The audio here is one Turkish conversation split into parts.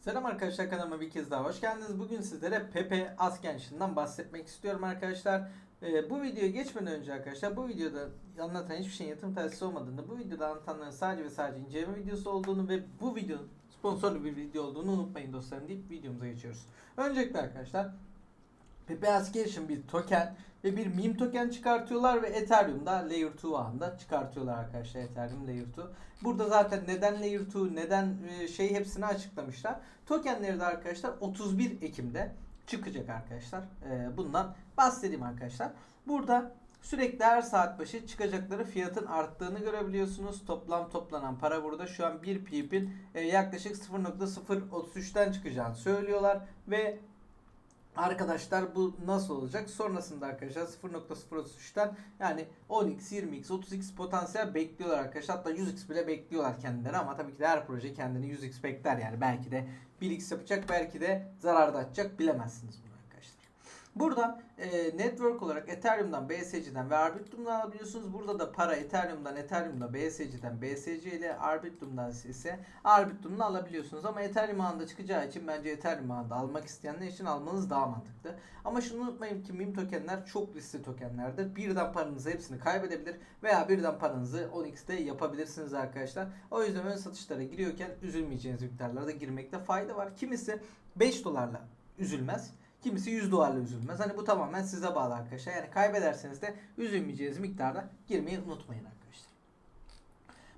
Selam arkadaşlar kanalıma bir kez daha hoş geldiniz. Bugün sizlere Pepe Askenşin'den bahsetmek istiyorum arkadaşlar. Ee, bu videoya geçmeden önce arkadaşlar bu videoda anlatan hiçbir şeyin yatırım tavsiyesi olmadığını, bu videoda anlatanların sadece ve sadece inceleme videosu olduğunu ve bu videonun sponsorlu bir video olduğunu unutmayın dostlarım deyip videomuza geçiyoruz. Öncelikle arkadaşlar Pepe Ascension bir token ve bir meme token çıkartıyorlar ve Ethereum'da Layer 2 ağında çıkartıyorlar arkadaşlar Ethereum Layer 2. Burada zaten neden Layer 2, neden şey hepsini açıklamışlar. Tokenleri de arkadaşlar 31 Ekim'de çıkacak arkadaşlar. E, Bundan bahsedeyim arkadaşlar. Burada sürekli her saat başı çıkacakları fiyatın arttığını görebiliyorsunuz. Toplam toplanan para burada şu an 1 pip'in e, yaklaşık 0.033'ten çıkacağını söylüyorlar ve Arkadaşlar bu nasıl olacak? Sonrasında arkadaşlar 0.033'ten yani 10x, 20x, 30x potansiyel bekliyorlar arkadaşlar. Hatta 100x bile bekliyorlar kendileri ama tabii ki de her proje kendini 100x bekler yani. Belki de 1x yapacak, belki de zararda atacak bilemezsiniz bunu. Buradan e, network olarak Ethereum'dan, BSC'den ve Arbitrum'dan alabiliyorsunuz. Burada da para Ethereum'dan, Ethereum'da BSC'den, BSC ile Arbitrum'dan ise Arbitrum'dan alabiliyorsunuz. Ama Ethereum ağında çıkacağı için bence Ethereum ağında almak isteyenler için almanız daha mantıklı. Ama şunu unutmayın ki meme tokenler çok riskli tokenlerdir. Birden paranızı hepsini kaybedebilir veya birden paranızı 10x'te yapabilirsiniz arkadaşlar. O yüzden ön satışlara giriyorken üzülmeyeceğiniz miktarlarda girmekte fayda var. Kimisi 5 dolarla üzülmez. Kimisi 100 dolarla üzülmez. Hani bu tamamen size bağlı arkadaşlar. Yani kaybederseniz de üzülmeyeceğiniz miktarda girmeyi unutmayın arkadaşlar.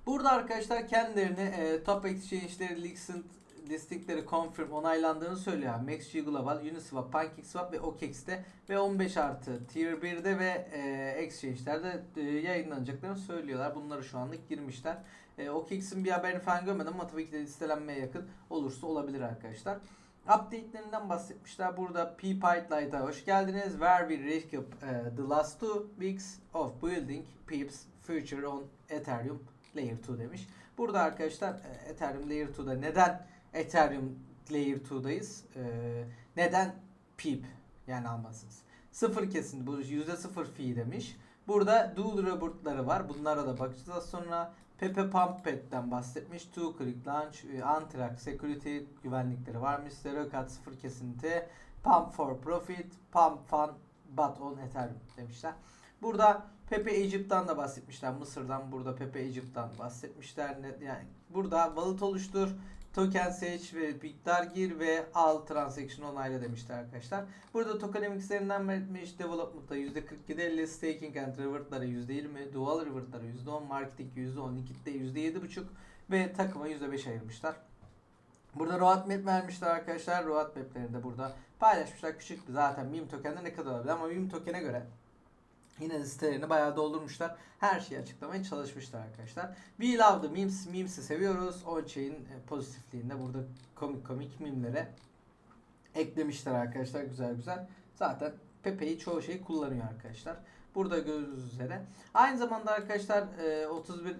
Burada arkadaşlar kendilerini e, top exchange'leri, license listingleri confirm onaylandığını söylüyor. MaxG Global, Uniswap, PancakeSwap ve OKX'te ve 15 artı Tier 1'de ve e, exchange'lerde e, yayınlanacaklarını söylüyorlar. Bunları şu anlık girmişler. E, OKX'in bir haberini falan görmedim ama tabii ki de listelenmeye yakın olursa olabilir arkadaşlar. Update'lerinden bahsetmişler. Burada P-Pipelight'a hoş geldiniz. Where we recap uh, the last two weeks of building Pips future on Ethereum Layer 2 demiş. Burada arkadaşlar e, Ethereum Layer 2'da neden Ethereum Layer 2'dayız? E, neden Pip yani almazsınız? Sıfır kesin bu yüzde sıfır fee demiş. Burada dual robert'ları var. Bunlara da bakacağız az sonra. Pepe Pump Pad'den bahsetmiş. Two Click Launch, Antrax Security güvenlikleri varmış. Zero Cut sıfır kesinti. Pump for Profit, Pump Fun, But on Ethereum demişler. Burada Pepe Egypt'tan da bahsetmişler. Mısır'dan burada Pepe Egypt'tan bahsetmişler. Yani burada wallet oluştur, token seç ve miktar gir ve al transaction onayla demişler arkadaşlar. Burada tokenomics'lerinden vermiş development'ta %47 50, staking and reward'lara %20, dual reward'lara %10, marketing %10, likitte %7.5 ve takıma %5 ayırmışlar. Burada roadmap vermişler arkadaşlar. Roadmap'lerini de burada paylaşmışlar. Küçük zaten meme token'de ne kadar olabilir ama meme token'e göre Yine de sitelerini bayağı doldurmuşlar. Her şeyi açıklamaya çalışmışlar arkadaşlar. We love the memes. Memes'i seviyoruz. On-chain e, pozitifliğinde burada komik komik mimlere eklemişler arkadaşlar. Güzel güzel. Zaten Pepe'yi çoğu şey kullanıyor arkadaşlar. Burada gördüğünüz üzere. Aynı zamanda arkadaşlar e, 31 e,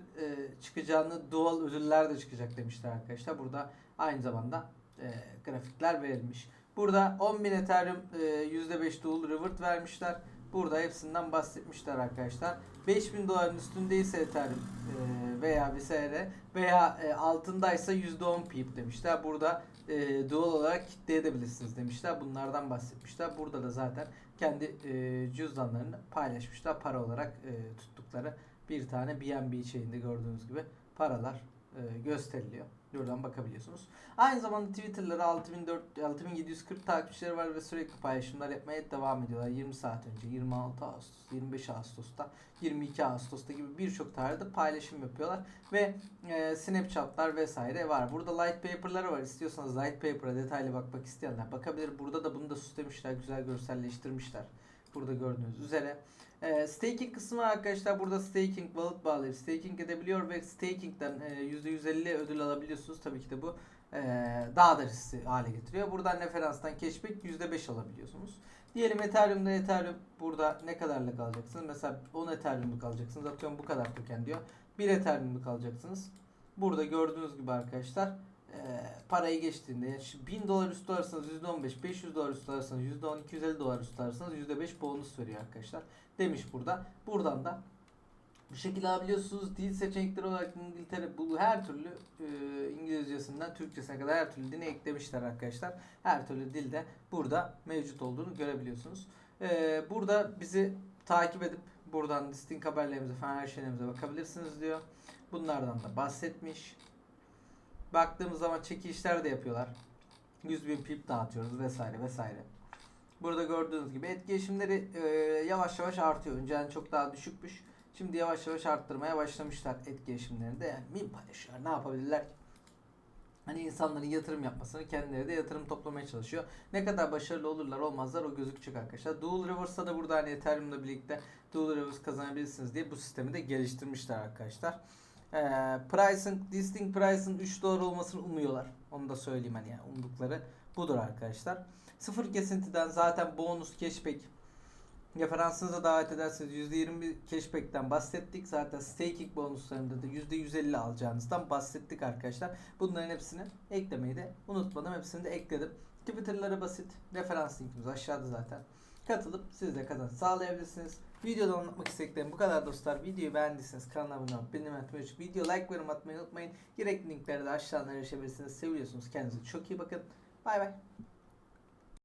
çıkacağını dual ödüller de çıkacak demişler arkadaşlar. Burada aynı zamanda e, grafikler verilmiş. Burada 10.000 Ethereum e, %5 dual reward vermişler. Burada hepsinden bahsetmişler arkadaşlar. 5000 doların üstündeyse Ethereum veya vesaire veya e, altındaysa %10 pip demişler. Burada e, dual olarak kitleyebilirsiniz demişler. Bunlardan bahsetmişler. Burada da zaten kendi e, cüzdanlarını paylaşmışlar. Para olarak e, tuttukları bir tane BNB şeyinde gördüğünüz gibi paralar gösteriliyor. Buradan bakabiliyorsunuz. Aynı zamanda Twitter'ları 6400 6740 takipçileri var ve sürekli paylaşımlar yapmaya devam ediyorlar. 20 saat önce 26 Ağustos, 25 Ağustos'ta, 22 Ağustos'ta gibi birçok tarihte paylaşım yapıyorlar ve e, Snapchat'lar vesaire var. Burada light paper'ları var. İstiyorsanız light paper'a detaylı bakmak isteyenler bakabilir. Burada da bunu da süslemişler, güzel görselleştirmişler. Burada gördüğünüz üzere. E, staking kısmı arkadaşlar burada staking wallet bağlayıp staking edebiliyor ve staking'den e, %150 ödül alabiliyorsunuz. Tabii ki de bu e, daha da riskli hale getiriyor. Buradan referanstan cashback %5 alabiliyorsunuz. Diyelim Ethereum'da Ethereum burada ne kadarlık alacaksınız? Mesela 10 Ethereum'luk alacaksınız. Atıyorum bu kadar token diyor. 1 Ethereum'luk alacaksınız. Burada gördüğünüz gibi arkadaşlar parayı geçtiğinde yani şu 1000 dolar üstü alırsanız %15, 500 dolar üstü alırsanız %10, 250 dolar üstü alırsanız %5 bonus veriyor arkadaşlar. Demiş burada. Buradan da Bu şekilde alabiliyorsunuz. Dil seçenekleri olarak İngiltere bu her türlü e, İngilizcesinden Türkçesine kadar her türlü dini eklemişler arkadaşlar. Her türlü dilde burada mevcut olduğunu görebiliyorsunuz. E, burada bizi takip edip buradan listing haberlerimize falan her şeylerimize bakabilirsiniz diyor. Bunlardan da bahsetmiş. Baktığımız zaman çekilişler de yapıyorlar. 100 bin pip dağıtıyoruz vesaire vesaire. Burada gördüğünüz gibi etkileşimleri e, yavaş yavaş artıyor. Önceden çok daha düşükmüş. Şimdi yavaş yavaş arttırmaya başlamışlar etkileşimlerini de. Yani meme paylaşıyorlar. Ne yapabilirler ki? Hani insanların yatırım yapmasını kendileri de yatırım toplamaya çalışıyor. Ne kadar başarılı olurlar olmazlar o gözükecek arkadaşlar. Dual Reverse'da da burada hani Ethereum'la birlikte Dual Reverse kazanabilirsiniz diye bu sistemi de geliştirmişler arkadaşlar. Ee, price'ın, listing price'ın 3 dolar olmasını umuyorlar. Onu da söyleyeyim hani yani umdukları budur arkadaşlar. Sıfır kesintiden zaten bonus cashback referansınıza davet ederseniz %20 cashback'ten bahsettik. Zaten staking bonuslarında da %150 alacağınızdan bahsettik arkadaşlar. Bunların hepsini eklemeyi de unutmadım. Hepsini de ekledim. Twitter'ları basit. Referans linkimiz aşağıda zaten. Katılıp siz de kazanç sağlayabilirsiniz. Videoda anlatmak istediklerim bu kadar dostlar. Videoyu beğendiyseniz kanala abone olup bildirim atmayı. Video like ve yorum atmayı unutmayın. Gerekli linklere de aşağıdan erişebilirsiniz. Seviyorsunuz. Kendinize çok iyi bakın. Bay bay.